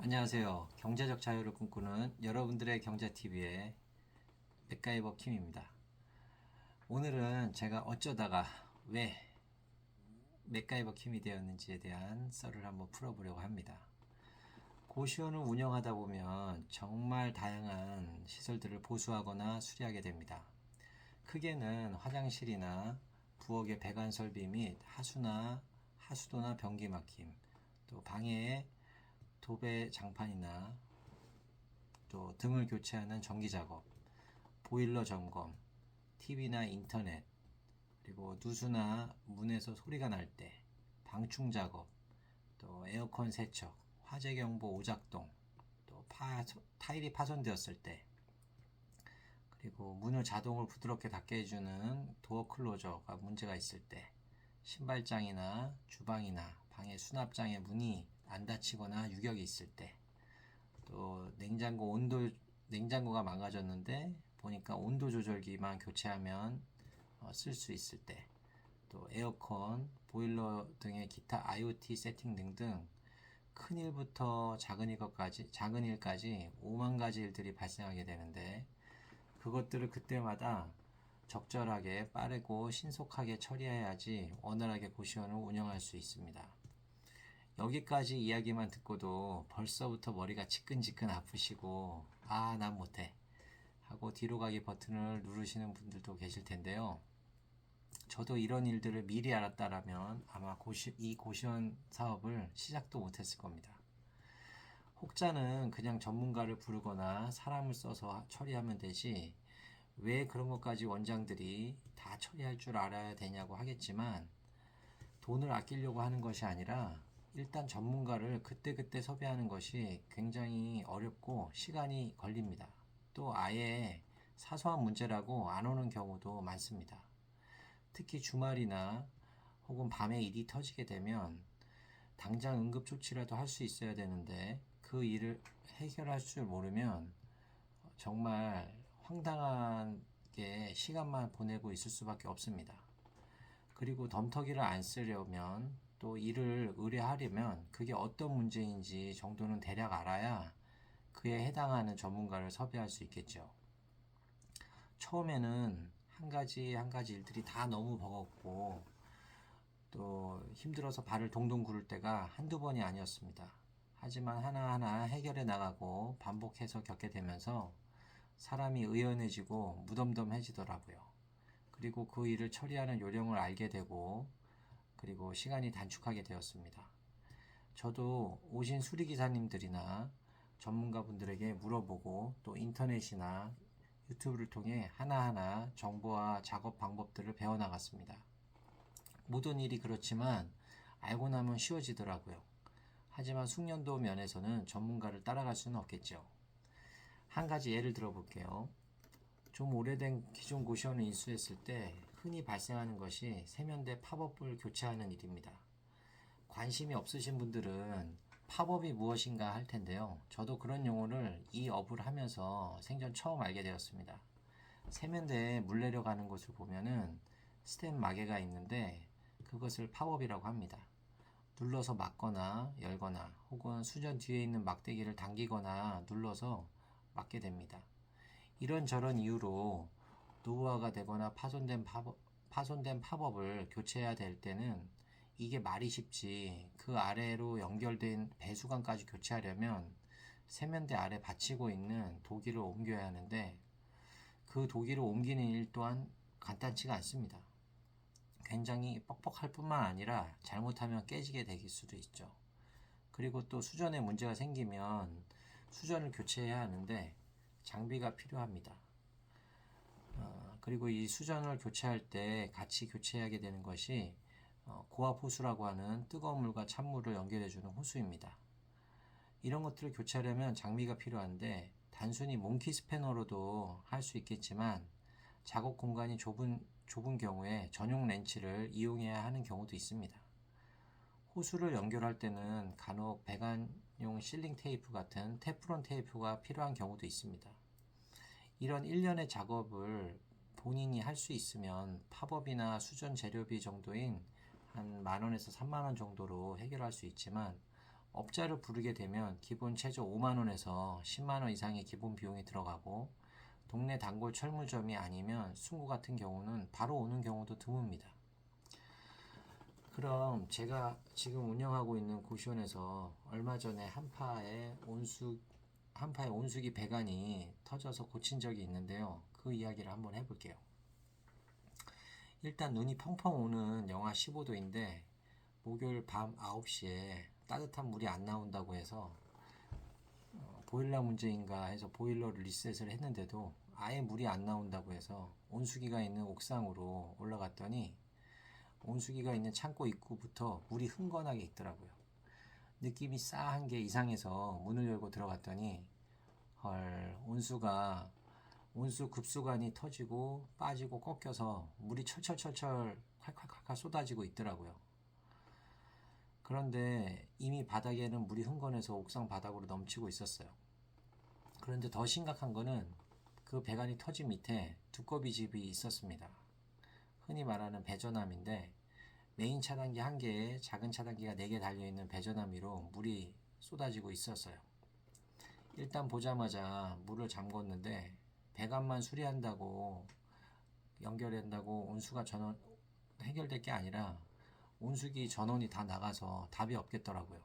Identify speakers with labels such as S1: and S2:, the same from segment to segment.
S1: 안녕하세요. 경제적 자유를 꿈꾸는 여러분들의 경제TV의 맥가이버 킴입니다. 오늘은 제가 어쩌다가 왜 맥가이버 킴이 되었는지에 대한 썰을 한번 풀어보려고 합니다. 고시원을 운영하다 보면 정말 다양한 시설들을 보수하거나 수리하게 됩니다. 크게는 화장실이나 부엌의 배관 설비 및 하수나 하수도나 변기 막힘, 또 방해에 도배 장판이나 또 등을 교체하는 전기 작업, 보일러 점검, TV나 인터넷, 그리고 누수나 문에서 소리가 날 때, 방충 작업, 또 에어컨 세척, 화재 경보 오작동, 또 파, 타일이 파손되었을 때, 그리고 문을 자동으로 부드럽게 닫게 해주는 도어 클로저가 문제가 있을 때, 신발장이나 주방이나 방의 수납장에 문이 안 닫히거나 유격이 있을 때, 또 냉장고 온도 냉장고가 망가졌는데 보니까 온도 조절기만 교체하면 어, 쓸 수 있을 때, 또 에어컨, 보일러 등의 기타 IoT 세팅 등등 큰 일부터 작은 일까지 작은 일까지 5만 가지 일들이 발생하게 되는데 그것들을 그때마다 적절하게 빠르고 신속하게 처리해야지 원활하게 고시원을 운영할 수 있습니다. 여기까지 이야기만 듣고도 벌써부터 머리가 지끈지끈 아프시고 아 난 못해 하고 뒤로 가기 버튼을 누르시는 분들도 계실 텐데요. 저도 이런 일들을 미리 알았다라면 아마 고시, 이 고시원 사업을 시작도 못했을 겁니다. 혹자는 그냥 전문가를 부르거나 사람을 써서 처리하면 되지 왜 그런 것까지 원장들이 다 처리할 줄 알아야 되냐고 하겠지만 돈을 아끼려고 하는 것이 아니라 일단 전문가를 그때그때 섭외하는 것이 굉장히 어렵고 시간이 걸립니다. 또 아예 사소한 문제라고 안 오는 경우도 많습니다. 특히 주말이나 혹은 밤에 일이 터지게 되면 당장 응급조치라도 할 수 있어야 되는데 그 일을 해결할 줄 모르면 정말 황당하게 시간만 보내고 있을 수밖에 없습니다. 그리고 덤터기를 안 쓰려면 또 일을 의뢰하려면 그게 어떤 문제인지 정도는 대략 알아야 그에 해당하는 전문가를 섭외할 수 있겠죠. 처음에는 한 가지 한 가지 일들이 다 너무 버겁고 또 힘들어서 발을 동동 구를 때가 한두 번이 아니었습니다. 하지만 하나하나 해결해 나가고 반복해서 겪게 되면서 사람이 의연해지고 무덤덤해지더라고요. 그리고 그 일을 처리하는 요령을 알게 되고 그리고 시간이 단축하게 되었습니다. 저도 오신 수리기사님들이나 전문가분들에게 물어보고 또 인터넷이나 유튜브를 통해 하나하나 정보와 작업 방법들을 배워나갔습니다. 모든 일이 그렇지만 알고 나면 쉬워지더라고요. 하지만 숙련도 면에서는 전문가를 따라갈 수는 없겠죠. 한 가지 예를 들어 볼게요. 좀 오래된 기존 고시원을 인수했을 때 흔히 발생하는 것이 세면대 팝업을 교체하는 일입니다. 관심이 없으신 분들은 팝업이 무엇인가 할 텐데요. 저도 그런 용어를 이 업을 하면서 생전 처음 알게 되었습니다. 세면대에 물 내려가는 것을 보면은 스텐 마개가 있는데 그것을 팝업이라고 합니다. 눌러서 막거나 열거나 혹은 수전 뒤에 있는 막대기를 당기거나 눌러서 막게 됩니다. 이런저런 이유로 노후화가 되거나 파손된 팝업, 파손된 팝업을 교체해야 될 때는 이게 말이 쉽지 그 아래로 연결된 배수관까지 교체하려면 세면대 아래 받치고 있는 도기를 옮겨야 하는데 그 도기를 옮기는 일 또한 간단치가 않습니다. 굉장히 뻑뻑할 뿐만 아니라 잘못하면 깨지게 되길 수도 있죠. 그리고 또 수전에 문제가 생기면 수전을 교체해야 하는데 장비가 필요합니다. 어, 그리고 이 수전을 교체할 때 같이 교체하게 되는 것이 어, 고압 호수라고 하는 뜨거운 물과 찬물을 연결해 주는 호수입니다. 이런 것들을 교체하려면 장비가 필요한데 단순히 몽키 스패너로도 할 수 있겠지만 작업 공간이 좁은, 좁은 경우에 전용 렌치를 이용해야 하는 경우도 있습니다. 호수를 연결할 때는 간혹 배관용 실링 테이프 같은 테프론 테이프가 필요한 경우도 있습니다. 이런 일련의 작업을 본인이 할 수 있으면 팝업이나 수전 재료비 정도인 한 만 원에서 3만 원 정도로 해결할 수 있지만 업자를 부르게 되면 기본 최저 5만 원에서 10만 원 이상의 기본 비용이 들어가고 동네 단골 철물점이 아니면 순구 같은 경우는 바로 오는 경우도 드뭅니다. 그럼 제가 지금 운영하고 있는 고시원에서 얼마 전에 한파에 온수 한파에 온수기 배관이 터져서 고친 적이 있는데요. 그 이야기를 한번 해볼게요. 일단 눈이 펑펑 오는 영하 15도인데 목요일 밤 9시에 따뜻한 물이 안 나온다고 해서 어, 보일러 문제인가 해서 보일러를 리셋을 했는데도 아예 물이 안 나온다고 해서 온수기가 있는 옥상으로 올라갔더니 온수기가 있는 창고 입구부터 물이 흥건하게 있더라고요. 느낌이 싸한 게 이상해서 문을 열고 들어갔더니 헐 온수가 온수 급수관이 터지고 빠지고 꺾여서 물이 철철철철 콸콸콸콸 쏟아지고 있더라고요. 그런데 이미 바닥에는 물이 흥건해서 옥상 바닥으로 넘치고 있었어요. 그런데 더 심각한 거는 그 배관이 터진 밑에 두꺼비 집이 있었습니다. 흔히 말하는 배전함인데 메인 차단기 한 개에 작은 차단기가 네 개 달려있는 배전함 위로 물이 쏟아지고 있었어요. 일단 보자마자 물을 잠궜는데 배관만 수리한다고 연결한다고 온수가 전원 해결될 게 아니라 온수기 전원이 다 나가서 답이 없겠더라고요.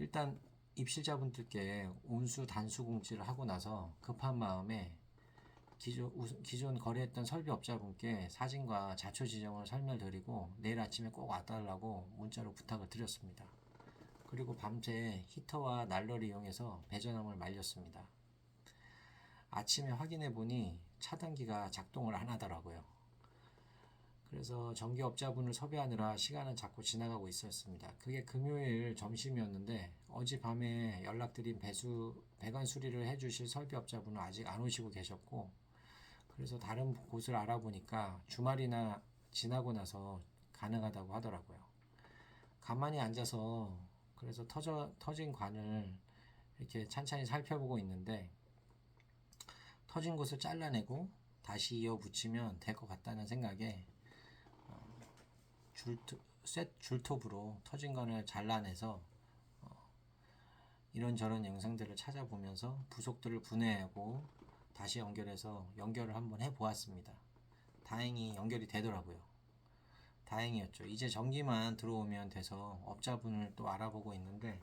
S1: 일단 입실자분들께 온수 단수 공지를 하고 나서 급한 마음에 기존, 기존 거래했던 설비업자분께 사진과 자초 지정을 설명드리고 내일 아침에 꼭 와달라고 문자로 부탁을 드렸습니다. 그리고 밤새 히터와 난로를 이용해서 배전함을 말렸습니다. 아침에 확인해 보니 차단기가 작동을 안 하더라고요. 그래서 전기업자분을 섭외하느라 시간은 자꾸 지나가고 있었습니다. 그게 금요일 점심이었는데 어젯밤에 연락드린 배수 배관 수리를 해주실 설비업자분은 아직 안 오시고 계셨고 그래서 다른 곳을 알아보니까 주말이나 지나고 나서 가능하다고 하더라고요. 가만히 앉아서 그래서 터져, 터진 관을 이렇게 찬찬히 살펴보고 있는데 터진 곳을 잘라내고 다시 이어 붙이면 될 것 같다는 생각에 어, 줄, 셋 줄톱으로 터진 관을 잘라내서 어, 이런저런 영상들을 찾아보면서 부속들을 분해하고 다시 연결해서 연결을 한번 해 보았습니다. 다행히 연결이 되더라고요. 다행이었죠. 이제 전기만 들어오면 돼서 업자분을 또 알아보고 있는데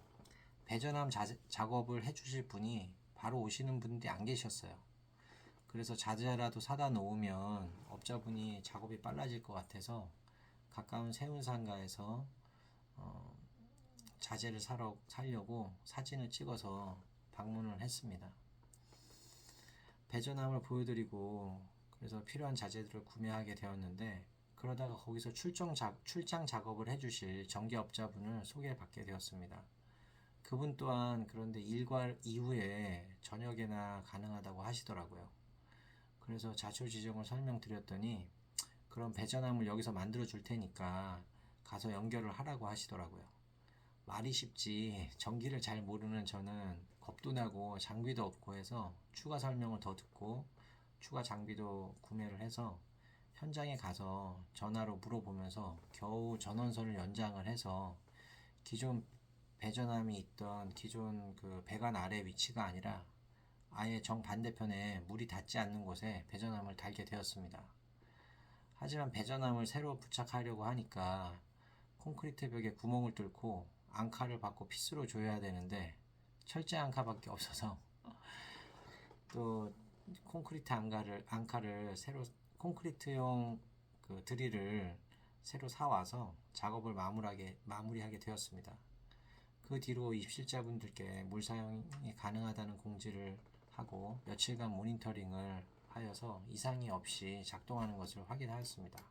S1: 배전함 자, 작업을 해주실 분이 바로 오시는 분들이 안 계셨어요. 그래서 자재라도 사다 놓으면 업자분이 작업이 빨라질 것 같아서 가까운 세운상가에서 어, 자재를 사러 살려고 사진을 찍어서 방문을 했습니다. 배전함을 보여드리고 그래서 필요한 자재들을 구매하게 되었는데 그러다가 거기서 출정 작, 출장 작업을 해주실 전기업자분을 소개받게 되었습니다. 그분 또한 그런데 일과 이후에 저녁에나 가능하다고 하시더라고요. 그래서 자초 지정을 설명드렸더니 그럼 배전함을 여기서 만들어 줄 테니까 가서 연결을 하라고 하시더라고요. 말이 쉽지 전기를 잘 모르는 저는 겁도 나고 장비도 없고 해서 추가 설명을 더 듣고 추가 장비도 구매를 해서 현장에 가서 전화로 물어보면서 겨우 전원선을 연장을 해서 기존 배전함이 있던 기존 그 배관 아래 위치가 아니라 아예 정반대편에 물이 닿지 않는 곳에 배전함을 달게 되었습니다. 하지만 배전함을 새로 부착하려고 하니까 콘크리트 벽에 구멍을 뚫고 앙카를 받고 피스로 조여야 되는데 철제 앙카밖에 없어서 또 콘크리트 앙카를 앙카를 새로 콘크리트용 그 드릴을 새로 사와서 작업을 마무리하게 마무리하게 되었습니다. 그 뒤로 입실자분들께 물 사용이 가능하다는 공지를 하고 며칠간 모니터링을 하여서 이상이 없이 작동하는 것을 확인하였습니다.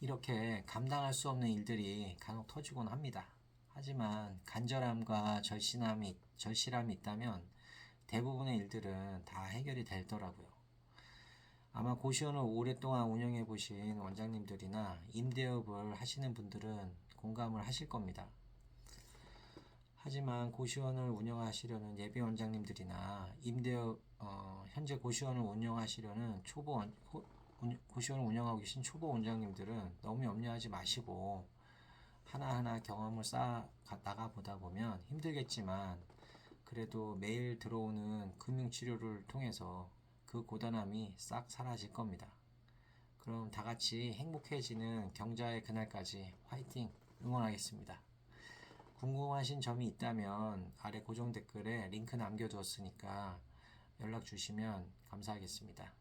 S1: 이렇게 감당할 수 없는 일들이 간혹 터지곤 합니다. 하지만 간절함과 절실함이, 절실함이 있다면 대부분의 일들은 다 해결이 되더라고요. 아마 고시원을 오랫동안 운영해 보신 원장님들이나 임대업을 하시는 분들은 공감을 하실 겁니다. 하지만 고시원을 운영하시려는 예비 원장님들이나 임대업 어, 현재 고시원을 운영하시려는 초보 원, 고, 운- 고시원을 운영하고 계신 초보 원장님들은 너무 염려하지 마시고 하나하나 경험을 쌓아 나가 보다 보면 힘들겠지만 그래도 매일 들어오는 금융 치료를 통해서 그 고단함이 싹 사라질 겁니다. 그럼 다 같이 행복해지는 경자의 그날까지 화이팅 응원하겠습니다. 궁금하신 점이 있다면 아래 고정 댓글에 링크 남겨두었으니까 연락 주시면 감사하겠습니다.